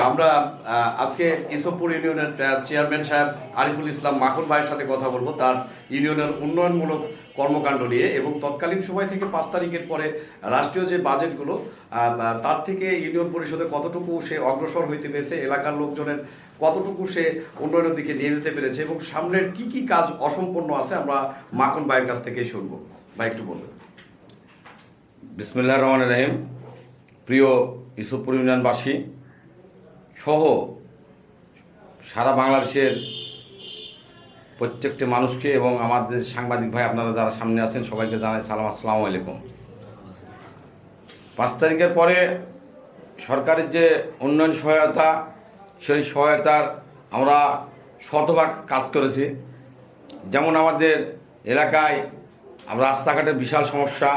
আমরা আজকে ইসবপুর ইউনিয়নের চেয়ারম্যান সাহেব আরিফুল ইসলাম মাখন ভাইয়ের সাথে কথা বলব। তার ইউনিয়নের উন্নয়নমূলক কর্মকাণ্ড নিয়ে এবং তৎকালীন সময় থেকে পাঁচ তারিখের পরে রাষ্ট্রীয় যে বাজেটগুলো তার থেকে ইউনিয়ন পরিষদে কতটুকু সে অগ্রসর হইতে পেরেছে, এলাকার লোকজনের কতটুকু সে উন্নয়নের দিকে নিয়ে যেতে পেরেছে এবং সামনের কি কি কাজ অসম্পূর্ণ আছে আমরা মাখন ভাইয়ের কাছ থেকেই শুনব। ভাই, একটু বলবেন। বিসমুল্লাহ রহমান রহিম। প্রিয় ইসুপুর ইউনিয়নবাসী সহ সারা বাংলাদেশের প্রত্যেকটি মানুষকে এবং আমাদের সাংবাদিক ভাই আপনারা যারা সামনে আছেন সবাইকে জানাই সালাম, আসসালামু আলাইকুম। পাঁচ তারিখের পরে সরকারের যে উন্নয়ন সহায়তা, সেই সহায়তার আমরা শতভাগ কাজ করেছি। যেমন আমাদের এলাকায় আমরা রাস্তাঘাটের বিশাল সমস্যা,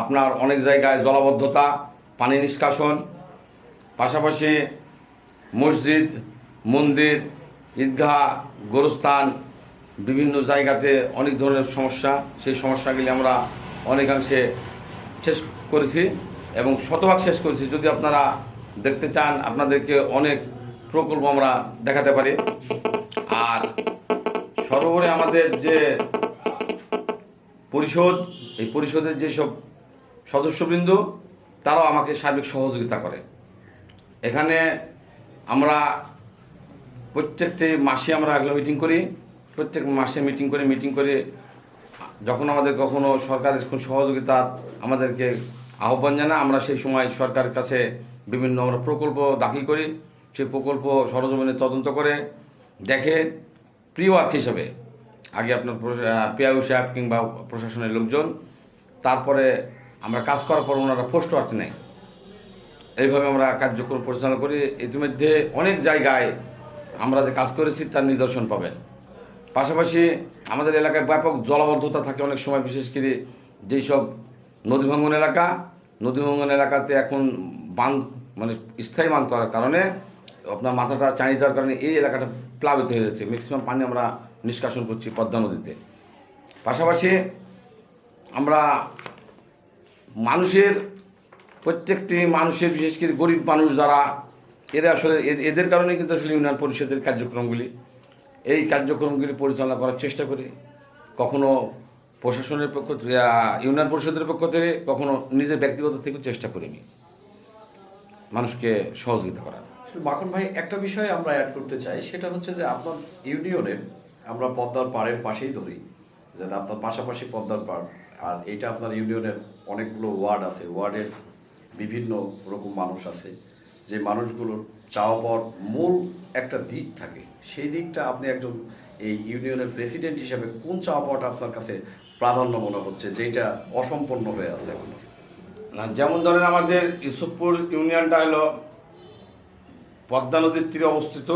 আপনার অনেক জায়গায় জলাবদ্ধতা, পানি নিষ্কাশন, পাশাপাশি মসজিদ, মন্দির, ঈদগাহ, গোরস্থান, বিভিন্ন জায়গাতে অনেক ধরনের সমস্যা। সেই সমস্যাগুলি আমরা অনেকাংশে শেষ করেছি এবং শতভাগ শেষ করেছি। যদি আপনারা দেখতে চান, আপনাদেরকে অনেক প্রকল্প আমরা দেখাতে পারি। আর সর্বোপরি আমাদের যে পরিষদ, এই পরিষদের যেসব সদস্যবৃন্দ, তারাও আমাকে সার্বিক সহযোগিতা করে। এখানে আমরা প্রত্যেকটি মাসে আমরা এগুলো মিটিং করি, প্রত্যেক মাসে মিটিং করে মিটিং করে, যখন আমাদের কখনো সরকারের কোনো সহযোগিতা আমাদেরকে আহ্বান জানা আমরা সেই সময় সরকারের কাছে বিভিন্ন আমরা প্রকল্প দাখিল করি, সেই প্রকল্প সরজমিনে তদন্ত করে দেখে প্রিয় ওয়ার্ক হিসেবে, আগে আপনার পিয়াউ সাহেব কিংবা প্রশাসনের লোকজন, তারপরে আমরা কাজ করার পর ওনারা পোস্ট ওয়ার্ক নেয়। এইভাবে আমরা কার্যক্রম পরিচালনা করি। ইতিমধ্যে অনেক জায়গায় আমরা যে কাজ করেছি, তার নিদর্শন পাবেন। পাশাপাশি আমাদের এলাকায় ব্যাপক জলাবদ্ধতা থাকে অনেক সময়, বিশেষ করে যেই সব নদী ভাঙ্গন এলাকা। নদী ভাঙ্গন এলাকাতে এখন বাঁধ মানে স্থায়ী বাঁধ করার কারণে আপনার মাথাটা চাঁড়িয়ে যাওয়ার কারণে এই এলাকাটা প্লাবিত হয়ে যাচ্ছে। ম্যাক্সিমাম পানি আমরা নিষ্কাশন করছি পদ্মা নদীতে। পাশাপাশি আমরা মানুষের প্রত্যেকটি মানুষের, বিশেষ করে গরিব মানুষ যারা, এরা আসলে এদের কারণে কিন্তু আসলে ইউনিয়ন পরিষদের কার্যক্রমগুলি, এই কার্যক্রমগুলি পরিচালনা করার চেষ্টা করি। কখনো প্রশাসনের পক্ষ ইউনিয়ন পরিষদের পক্ষ থেকে, কখনো নিজের ব্যক্তিগত থেকেও চেষ্টা করিনি। মানুষকে সহযোগিতা করার। মাখন ভাই, একটা বিষয় আমরা অ্যাড করতে চাই, সেটা হচ্ছে যে আপনার ইউনিয়নের আমরা পদ্মার পাড়ের পাশেই ধরি যে আপনার পাশাপাশি পদ্মার পাড়, আর এটা আপনার ইউনিয়নের অনেকগুলো ওয়ার্ড আছে, ওয়ার্ডের বিভিন্ন রকম মানুষ আছে, যে মানুষগুলোর চাওয়া পাওয়ার মূল একটা দিক থাকে। সেই দিকটা আপনি একজন এই ইউনিয়নের প্রেসিডেন্ট হিসাবে কোন চাওয়া পাওয়াটা আপনার কাছে প্রাধান্য মনে হচ্ছে, যেটা অসম্পূর্ণ হয়ে আছে এখনও? না, যেমন ধরেন আমাদের ইসুফপুর ইউনিয়নটা হলো পদ্মা নদীর তীরে অবস্থিত।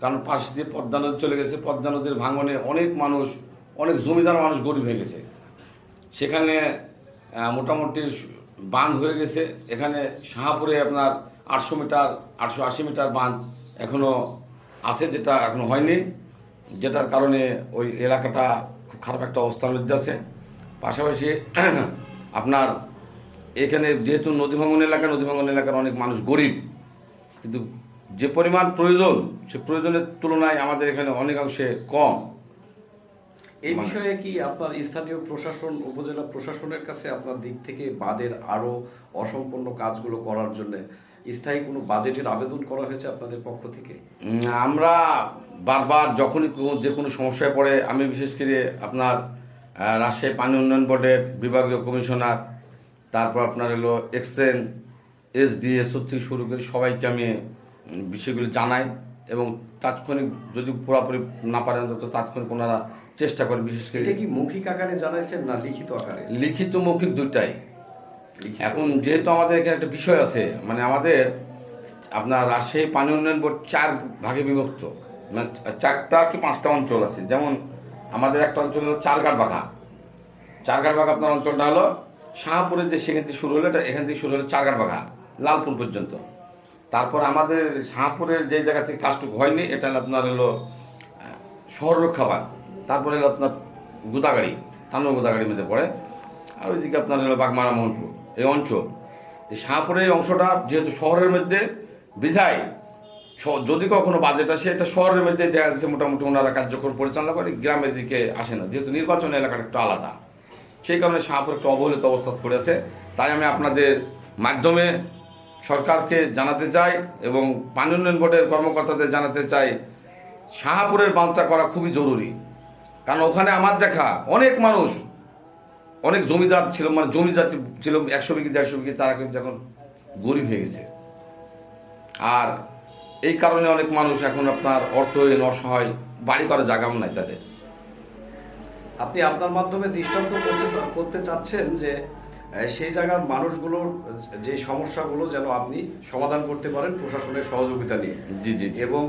কারণ পাশ দিয়ে পদ্মা নদী চলে গেছে। পদ্মা নদীর ভাঙনে অনেক মানুষ, অনেক জমিদার মানুষ গরিব হয়ে গেছে। সেখানে মোটামুটি বাঁধ হয়ে গেছে। এখানে শাহাপুরে আপনার আটশো মিটার, আটশো আশি মিটার বাঁধ এখনও আছে যেটা এখনও হয়নি, যেটার কারণে ওই এলাকাটা খুব খারাপ একটা অবস্থার মধ্যে আছে। পাশাপাশি আপনার এখানে যেহেতু নদী ভাঙন এলাকা, নদী ভাঙন এলাকার অনেক মানুষ গরিব, কিন্তু যে পরিমাণ প্রয়োজন, সে প্রয়োজনের তুলনায় আমাদের এখানে অনেকাংশে কম। এই বিষয়ে কি আপনার স্থানীয় প্রশাসন, উপজেলা প্রশাসনের কাছে আপনার দিক থেকে বাদের আরও অসম্পূর্ণ কাজগুলো করার জন্য স্থায়ী কোনো বাজেটের আবেদন করা হয়েছে আপনাদের পক্ষ থেকে? আমরা বারবার যখনই যে কোনো সমস্যায় পড়ে, আমি বিশেষ করে আপনার রাজশাহী পানি উন্নয়ন বোর্ডের বিভাগীয় কমিশনার, তারপর আপনার হলো এক্সেন এসডিএসও থেকে শুরু করে সবাইকে আমি বিষয়গুলি জানাই এবং তাৎক্ষণিক যদি পুরোপুরি না পারেন, তো তাৎক্ষণিক ওনারা চেষ্টা করে বিশেষ করে। এটা কি মৌখিক আকারে জানাইছেন না লিখিত আকারে? লিখিত মৌখিক দুটাই এখন যেহেতু আমাদের এখানে একটা বিষয় আছে মানে আমাদের আপনার রাজশাহী পানি উন্নয়ন বোর্ড চার ভাগে বিভক্ত। মানে চারটা কি পাঁচটা অঞ্চল আছে? যেমন আমাদের একটা অঞ্চল হলো চারঘাট বাঘা চারঘাট বাঘা আপনার অঞ্চলটা হলো শাহপুরের যে সেখান থেকে শুরু হলো এটা এখান থেকে শুরু হলো চারঘাট বাঘা লালপুর পর্যন্ত। তারপর আমাদের শাহপুরের যে জায়গা থেকে কাজটুকু হয়নি এটা হলো আপনার হলো শহর রক্ষাবাদ তারপরে আপনার গুদাগাড়ি তানো গুদাগাড়ির মধ্যে পড়ে। আর ওইদিকে আপনার হলো বাগমারা মোহনপুর এই অঞ্চল। এই শাহপুরের অংশটা যেহেতু শহরের মধ্যে বিধায় যদি কখনো বাজেট আসে, এটা শহরের মধ্যে দেখা যাচ্ছে মোটামুটি ওনারা কার্যক্রম পরিচালনা করে, গ্রামের দিকে আসে না। যেহেতু নির্বাচন এলাকাটা একটু আলাদা। সেই কারণে শাহপুর একটু অবহেলিত অবস্থা পড়েছে। তাই আমি আপনাদের মাধ্যমে সরকারকে জানাতে চাই এবং পানি উন্নয়ন বোর্ডের কর্মকর্তাদের জানাতে চাই শাহপুরের বাঁধটা করা খুবই জরুরি। কারণ ওখানে আমার দেখা অনেক মানুষ অনেক জমিদার ছিল মানে জমিদার ছিল একশো বিঘি দেড়শো বিঘি তারা কিন্তু এখন গরিব হয়ে গেছে। আর এই কারণে অনেক মানুষ এখন আপনার অর্থহীন অসহায় বাড়ি করার জায়গাও নাই তাদের। আপনি আপনার মাধ্যমে দৃষ্টান্ত করতে করতে চাচ্ছেন যে সেই জায়গার মানুষগুলোর যে সমস্যাগুলো যেন আপনি সমাধান করতে পারেন প্রশাসনের সহযোগিতা নিয়ে। জি জি। এবং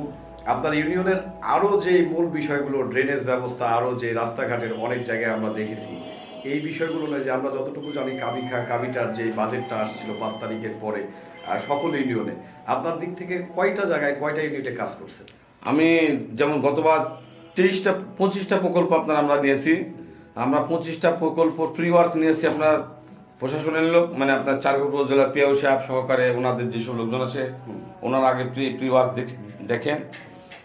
আপনার ইউনিয়নের আরও যে মূল বিষয়গুলো ড্রেনেজ ব্যবস্থা আরও যে রাস্তাঘাটের অনেক জায়গায় আমরা দেখেছি এই বিষয়গুলো নয় যে আমরা যতটুকু জানি কাবিখা কাবিটার যে বাজেটটা আসছিল পাঁচ তারিখের পরে সকল ইউনিয়নে। আপনার দিক থেকে কয়টা জায়গায় কয়টা ইউনিটে কাজ করছে আমি যেমন গতবার তেইশটা পঁচিশটা প্রকল্প আপনার আমরা নিয়েছি। আমরা পঁচিশটা প্রকল্প প্রি ওয়ার্ক নিয়েছি আপনার প্রশাসনের লোক মানে আপনার চারগড় উপজেলার পিয়াউ সাহেব সহকারে ওনাদের যেসব লোকজন আছে ওনারা আগে প্রি প্রি ওয়ার্ক দেখেন।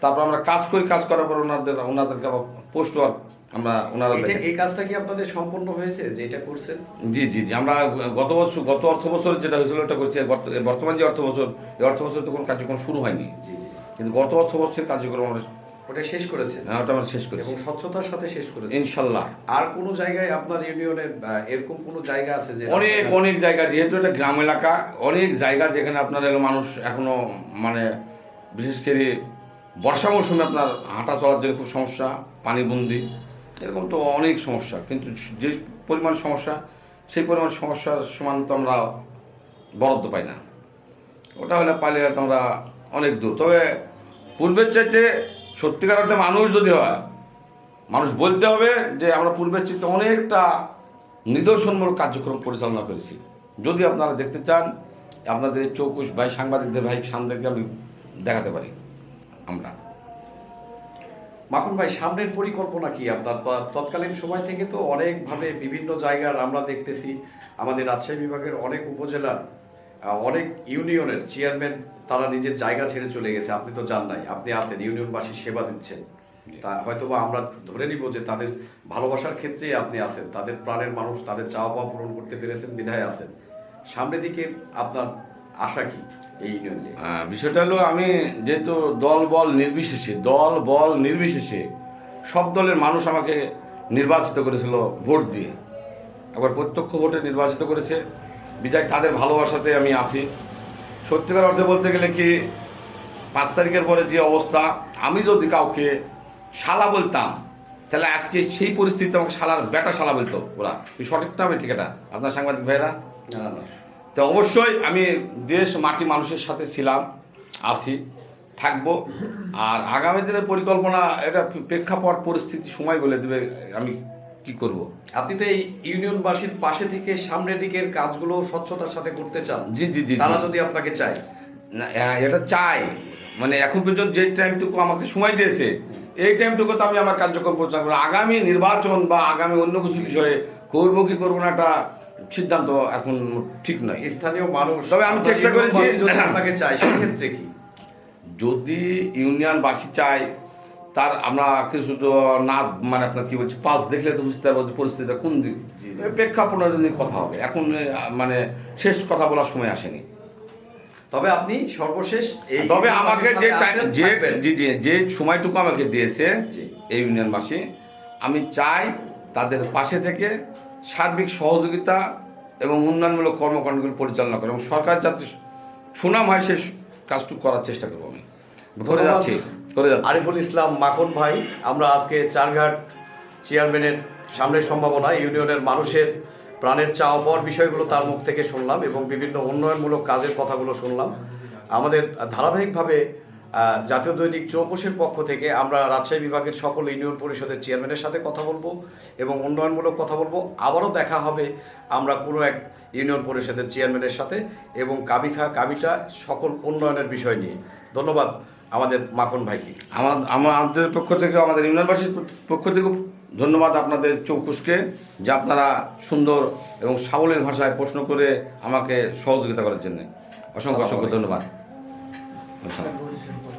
তারপর আমরা কাজ করি কাজ করার পর ওনাদের ওনাদেরকে আবার পোস্ট ওয়ার্ক আমরা ওনারা এই কাজটা কি আপনাদের সম্পূর্ণ হয়েছে যে এটা করছেন? জি জি জি আমরা গত বছর গত অর্থ বছর যেটা হয়েছিল ওটা করছি বর্তমান যে অর্থ বছর এই অর্থ বছর তো কোনো কার্যক্রম শুরু হয়নি। জি জি। কিন্তু গত অর্থ বছরের কার্যক্রম আমরা ওটা শেষ করেছেন? হ্যাঁ, ওটা আমরা শেষ করেছি। এবং স্বচ্ছতার সাথে শেষ করেছেন? ইনশাল্লাহ। আর কোন জায়গায় আপনার ইউনিয়নের এরকম কোন জায়গা আছে যে অনেক অনেক জায়গা যেহেতু এটা গ্রাম এলাকা অনেক জায়গা যেখানে আপনার মানুষ এখনও মানে বিশেষ করে বর্ষা মৌসুমে আপনার হাঁটা চলার জন্য খুব সমস্যা, পানিবন্দি, এরকম তো অনেক সমস্যা। কিন্তু যে পরিমাণ সমস্যা, সেই পরিমাণ সমস্যার সমান তো আমরা বরাদ্দ পাই না। ওটা হলে পাইলে হয়তো আমরা অনেক দূর। তবে পূর্বের চাইতে সত্যিকার অর্থে মানুষ যদি হয়, মানুষ বলতে হবে যে আমরা পূর্বের চাইতে অনেকটা নিদর্শনমূলক কার্যক্রম পরিচালনা করেছি। যদি আপনারা দেখতে চান, আপনাদের চৌকুশ ভাই সাংবাদিকদের ভাই সামনেকে আমি দেখাতে পারি। আমরা। মাখন ভাই সামনের পরিকল্পনা কি? আপনার বা তৎকালীন সময় থেকে তো অনেকভাবে বিভিন্ন জায়গার আমরা দেখতেছি। আমাদের রাজশাহী বিভাগের অনেক উপজেলার অনেক ইউনিয়নের চেয়ারম্যান তারা নিজের জায়গা ছেড়ে চলে গেছে। আপনি তো জান নাই। আপনি আছেন ইউনিয়নবাসী সেবা দিচ্ছেন। তা হয়তোবা আমরা ধরে নিব যে তাদের ভালোবাসার ক্ষেত্রে আপনি আছেন। তাদের প্রাণের মানুষ তাদের চাওয়া পাওয়া পূরণ করতে পেরেছেন বিধায় আছেন। সামনের দিকে আপনার আশা কি? এই ইউনিয়ন নিয়ে আহ, বিষয়টা হলো আমি যেহেতু দল বল নির্বিশেষে দল বল নির্বিশেষে সব দলের মানুষ আমাকে নির্বাচিত করেছিল ভোট দিয়ে। আবার প্রত্যক্ষ ভোটে নির্বাচিত করেছে। বিধায় তাদের ভালোবাসাতে আমি আছি। সত্যিকার অর্থে বলতে গেলে কি পাঁচ তারিখের পরে যে অবস্থা আমি যদি কাউকে শালা বলতাম তাহলে আজকে সেই পরিস্থিতিতে আমাকে শালার বেটা শালা বলতো ওরা। সঠিক না ঠিক এটা আপনার সাংবাদিক ভাইরা? না, না। তো অবশ্যই আমি দেশ মাটি মানুষের সাথে ছিলাম আছি থাকব। আর আগামী দিনের পরিকল্পনা এটা প্রেক্ষাপট পরিস্থিতি সময় বলে দেবে আমি কি করব। আপনি তো এই ইউনিয়নবাসীর পাশে থেকে সামনের দিকের কাজগুলো স্বচ্ছতার সাথে করতে চান। জি জি জি তারা যদি আপনাকে চায়। না, হ্যাঁ, এটা চাই। মানে এখন পর্যন্ত যে টাইমটুকু আমাকে সময় দিয়েছে এই টাইমটুকু তো আমি আমার কার্যক্রম পরিচালনা করব। আগামী নির্বাচন বা আগামী অন্য কিছু বিষয়ে করব কি করব না একটা সিদ্ধান্ত এখন ঠিক নয়। স্থানীয় মানুষ তবে আমি চেষ্টা করেছি- যদি আপনাকে চায় সেক্ষেত্রে কি? যদি ইউনিয়নবাসী চায় তার আমরা কিছু তো না মানে আপনার কি বলছি পাস দেখলে তো বুঝতে পারব যে পরিস্থিতিটা কোন দিক। জি। নিয়ে কথা হবে। এখন মানে শেষ কথা বলার সময় আসেনি। তবে আপনি সর্বশেষ এই তবে আমাকে যে যে জি জি যে সময়টুকু আমাকে দিয়েছে এই ইউনিয়নবাসী আমি চাই তাদের পাশে থেকে সার্বিক সহযোগিতা এবং উন্নয়নমূলক কর্মকাণ্ডগুলো পরিচালনা করে এবং সরকার যাতে সুনাম হয় সে কাজটুকু করার চেষ্টা করব আমি। ধন্যবাদ। যাচ্ছি করে যাচ্ছি। আরিফুল ইসলাম মাখন ভাই আমরা আজকে চারঘাট চেয়ারম্যানের সামনের সম্ভাবনা ইউনিয়নের মানুষের প্রাণের চাওয়া পাওয়ার বিষয়গুলো তার মুখ থেকে শুনলাম এবং বিভিন্ন উন্নয়নমূলক কাজের কথাগুলো শুনলাম। আমাদের ধারাবাহিকভাবে জাতীয় দৈনিক চৌকশের পক্ষ থেকে আমরা রাজশাহী বিভাগের সকল ইউনিয়ন পরিষদের চেয়ারম্যানের সাথে কথা বলব এবং উন্নয়নমূলক কথা বলব। আবারও দেখা হবে আমরা কোনো এক ইউনিয়ন পরিষদের চেয়ারম্যানের সাথে এবং কাবিখা কাবিটা সকল উন্নয়নের বিষয় নিয়ে। ধন্যবাদ আমাদের মাখন ভাইকে। আমার আমার আমাদের পক্ষ থেকে আমাদের ইউনিয়নবাসীর পক্ষ থেকে ধন্যবাদ আপনাদের চৌকুশকে যে আপনারা সুন্দর এবং সাবলীল ভাষায় প্রশ্ন করে আমাকে সহযোগিতা করার জন্য। অসংখ্য অসংখ্য ধন্যবাদ। আসসালাম। বরিশাল